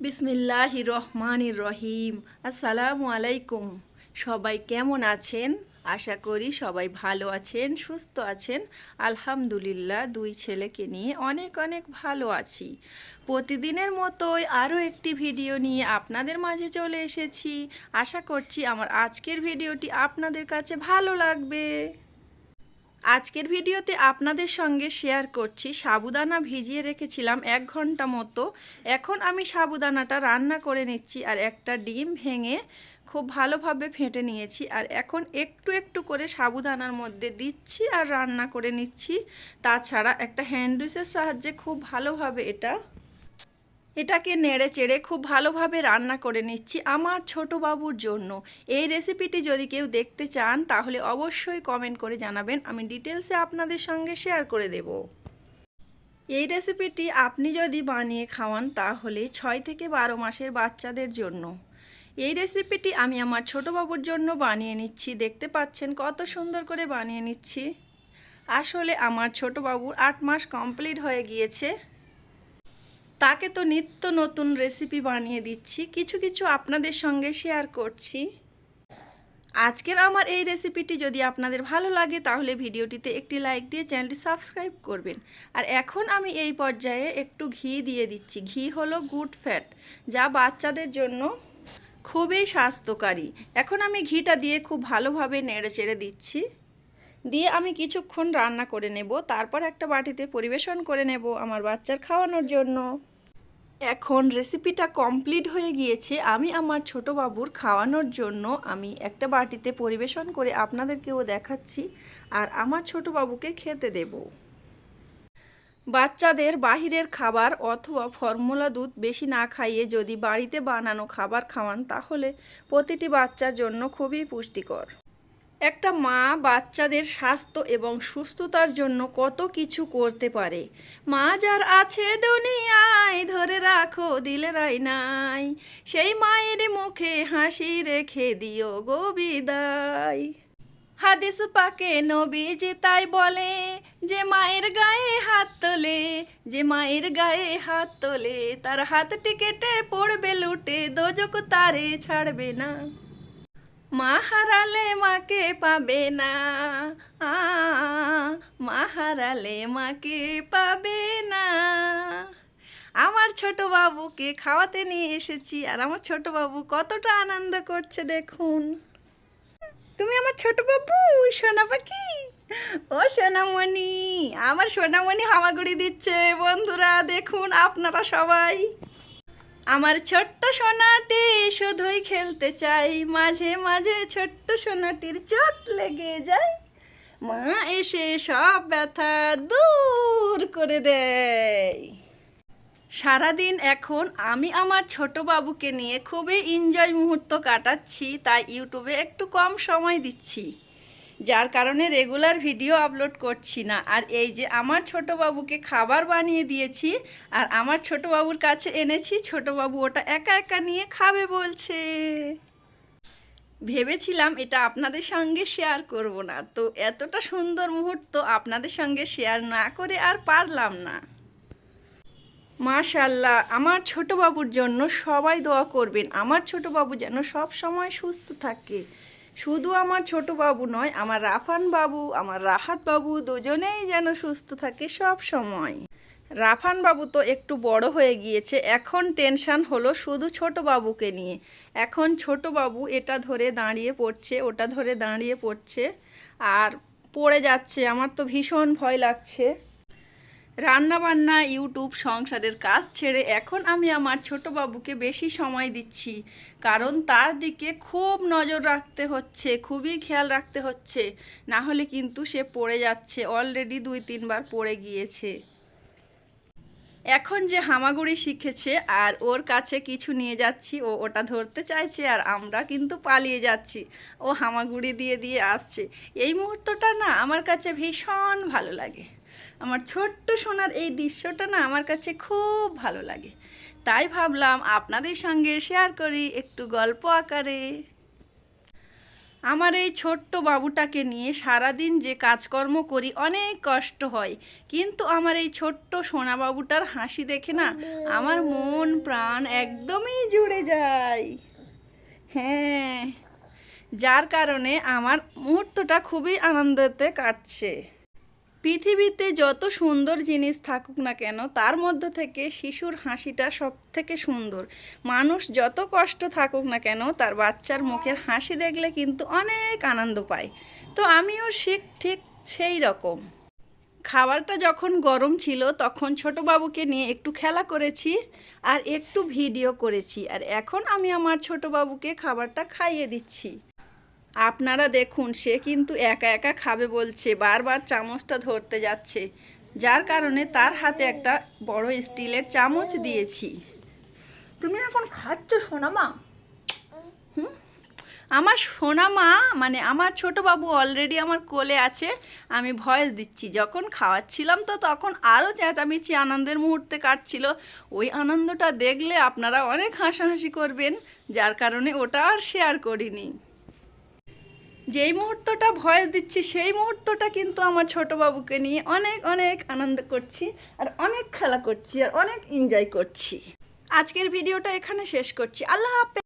বিসমিল্লাহ রহমানির রহিম। আসসালামু আলাইকুম। সবাই কেমন আছেন? আশা করি সবাই ভালো আছেন, সুস্থ আছেন। আলহামদুলিল্লাহ, দুই ছেলেকে নিয়ে অনেক অনেক ভালো আছি। প্রতিদিনের মতোই আরও একটি ভিডিও নিয়ে আপনাদের মাঝে চলে এসেছি। আশা করছি আমার আজকের ভিডিওটি আপনাদের কাছে ভালো লাগবে। আজকের ভিডিওতে আপনাদের সঙ্গে শেয়ার করছি, সাবুদানা ভিজিয়ে রেখেছিলাম এক ঘণ্টা মতো। এখন আমি সাবুদানাটা রান্না করে নিচ্ছি আর একটা ডিম ভেঙে খুব ভালোভাবে ফেটে নিয়েছি। আর এখন একটু একটু করে সাবুদানার মধ্যে দিচ্ছি আর রান্না করে নিচ্ছি। তাছাড়া একটা হ্যান্ডউইচের সাহায্যে খুব ভালোভাবে এটা এটাকে নেড়ে চেড়ে খুব ভালোভাবে রান্না করে নিচ্ছি আমার ছোট বাবুর জন্য। এই রেসিপিটি যদি কেউ দেখতে চান, তাহলে অবশ্যই কমেন্ট করে জানাবেন। আমি ডিটেলসে আপনাদের সঙ্গে শেয়ার করে দেব। এই রেসিপিটি আপনি যদি বানিয়ে খাওয়ান, তাহলে ছয় থেকে বারো মাসের বাচ্চাদের জন্য। এই রেসিপিটি আমি আমার ছোট বাবুর জন্য বানিয়ে নিচ্ছি। দেখতে পাচ্ছেন কত সুন্দর করে বানিয়ে নিচ্ছি। আসলে আমার ছোট বাবুর আট মাস কমপ্লিট হয়ে গিয়েছে। তাকে তো নিত্য নতুন রেসিপি বানিয়ে দিচ্ছি। কিছু কিছু আপনাদের সঙ্গে শেয়ার করছি। আজকের আমার এই রেসিপিটি যদি আপনাদের ভালো লাগে, তাহলে ভিডিওটিতে একটি লাইক দিয়ে চ্যানেলটি সাবস্ক্রাইব করবেন। আর এখন আমি এই পর্যায়ে একটু ঘি দিয়ে দিচ্ছি। ঘি হলো গুড ফ্যাট যা বাচ্চাদের জন্য খুবই স্বাস্থ্যকারী। এখন আমি ঘিটা দিয়ে খুব ভালোভাবে নেড়ে চেড়ে দিচ্ছি। দিয়ে আমি কিছুক্ষণ রান্না করে নেব। তারপর একটা বাটিতে পরিবেশন করে নেব আমার বাচ্চার খাওয়ানোর জন্য। এখন রেসিপিটা কমপ্লিট হয়ে গিয়েছে, আমি আমার ছোট বাবুর খাওয়ানোর জন্য আমি একটা বাটিতে পরিবেশন করে আপনাদেরকেও দেখাচ্ছি আর আমার ছোট বাবুকে খেতে দেব। বাচ্চাদের বাহিরের খাবার অথবা ফর্মুলা দুধ বেশি না খাইয়ে যদি বাড়িতে বানানো খাবার খাওয়ান, তাহলে প্রতিটি বাচ্চার জন্য খুবই পুষ্টিকর। একটা মা বাচ্চাদের স্বাস্থ্য এবং সুস্থতার জন্য কত কিছু করতে পারে। মা যার আছে দুনিয়ায় ধরে রাখো দিলেরাই নাই সেই মায়ের মুখে হাসি রেখে দিও গো বিদায়। হাদিস পাকে নবীজি তাই বলে, যে মায়ের গায়ে হাত তোলে, যে মায়ের গায়ে হাত তোলে, তার হাতটি কেটে পড়বে লুটে, দোজক তারে ছাড়বে না। মা হারালে মাকে পাবে না। আ মা হারালে মাকে পাবে না। আমার ছোট বাবুকে খাওয়াতে নিয়ে এসেছি আর আমার ছোট বাবু কতটা আনন্দ করছে দেখুন। তুমি আমার ছোট বাবু, সোনা পাখি। ও সোনামণি, আমার সোনামণি হামাগুড়ি দিচ্ছে। বন্ধুরা, দেখুন আপনারা সবাই। আমার ছোট্ট সোনাটি শুধুই খেলতে চাই। মাঝে মাঝে ছোট্ট সোনাটির চোট লেগে যায়। মা এসে সব ব্যথা দূর করে দেয়। সারাদিন এখন আমি আমার ছোট বাবুকে নিয়ে খুবই এনজয় মুহূর্ত কাটাচ্ছি, তাই ইউটিউবে একটু কম সময় দিচ্ছি। যার কারণে রেগুলার ভিডিও আপলোড করছি না। আর এই যে আমার ছোট বাবুকে খাবার বানিয়ে দিয়েছি, আর আমার ছোট বাবুর কাছে এনেছি, ছোট বাবু ওটা একা একা নিয়ে খাবে বলছে। ভেবেছিলাম এটা আপনাদের সঙ্গে শেয়ার করব না, তো এতটা সুন্দর মুহূর্ত আপনাদের সঙ্গে শেয়ার না করে আর পারলাম না। মাশাল্লাহ আমার ছোট বাবুর জন্য সবাই দোয়া করবেন। আমার ছোট বাবু যেন সব সময় সুস্থ থাকে। শুধু আমার ছোট বাবু নয়, আমার রাফান বাবু, আমার রাহাত বাবু দুজনেই যেন সুস্থ থাকে সব সময়। রাফান বাবু তো একটু বড় হয়ে গিয়েছে, এখন টেনশন হলো শুধু ছোট বাবুকে নিয়ে। এখন ছোট বাবু এটা ধরে দাঁড়িয়ে পড়ছে, ওটা ধরে দাঁড়িয়ে পড়ছে, আর পড়ে যাচ্ছে। আমার তো ভীষণ ভয় লাগছে। রান্নাবান্না, ইউটিউব সংসারের কাজ ছেড়ে এখন আমি আমার ছোট বাবুকে বেশি সময় দিচ্ছি। কারণ তার দিকে খুব নজর রাখতে হচ্ছে, খুবই খেয়াল রাখতে হচ্ছে। না হলে কিন্তু সে পড়ে যাচ্ছে অলরেডি দুই তিনবার পড়ে গিয়েছে। এখন যে হামাগুড়ি শিখেছে আর ওর কাছে কিছু নিয়ে যাচ্ছি, ও ওটা ধরতে চাইছে আর আমরা কিন্তু পালিয়ে যাচ্ছি। ও হামাগুড়ি দিয়ে দিয়ে আসছে। এই মুহূর্তটা না আমার কাছে ভীষণ ভালো লাগে। আমার ছোট্ট সোনার এই দৃশ্যটা না আমার কাছে খুব ভালো লাগে। তাই ভাবলাম আপনাদের সঙ্গে শেয়ার করি একটু গল্প আকারে। আমার এই ছোট্ট বাবুটাকে নিয়ে সারাদিন যে কাজকর্ম করি অনেক কষ্ট হয়। কিন্তু আমার এই ছোট্ট সোনা বাবুটার হাসি দেখে না আমার মন, প্রাণ একদমই জুড়ে যায়। হ্যাঁ যার কারণে আমার মুহূর্তটা খুবই আনন্দতে কাটছে। পৃথিবীতে যত সুন্দর জিনিস থাকুক না কেন, তার মধ্যে থেকে শিশুর হাসিটা সব থেকে সুন্দর। মানুষ যত কষ্ট থাকুক না কেন, তার বাচ্চার মুখের হাসি দেখলে কিন্তু অনেক আনন্দ পায়। তো আমিও শিখ ঠিক সেই রকম। খাবারটা যখন গরম ছিল, তখন ছোট বাবুকে নিয়ে একটু খেলা করেছি আর একটু ভিডিও করেছি। আর এখন আমি আমার ছোট বাবুকে খাবারটা খাইয়ে দিচ্ছি। আপনারা দেখুন সে কিন্তু একা একা খাবে বলছে বারবার চামচটা ধরতে যাচ্ছে। যার কারণে তার হাতে একটা বড় স্টিলের চামচ দিয়েছি। তুমি এখন খাচ্ছ সোনামা? হুম? আমার সোনামা মানে আমার ছোট বাবু অলরেডি আমার কোলে আছে আমি ভয়েস দিচ্ছি। যখন খাওয়াচ্ছিলাম তো তখন আরও চেঁচামেচি আনন্দের মুহূর্তে কাটছিল। ওই আনন্দটা দেখলে আপনারা অনেক হাসাহাসি করবেন যার কারণে ওটা আর শেয়ার করিনি। যেই মুহূর্তটা ভয় দিচ্ছি, সেই মুহূর্তটা কিন্তু আমার ছোট বাবুকে নিয়ে অনেক অনেক আনন্দ করছি আর অনেক খেলা করছি আর অনেক এনজয় করছি। আজকের ভিডিওটা এখানে শেষ করছি। আল্লাহ হাফেজ।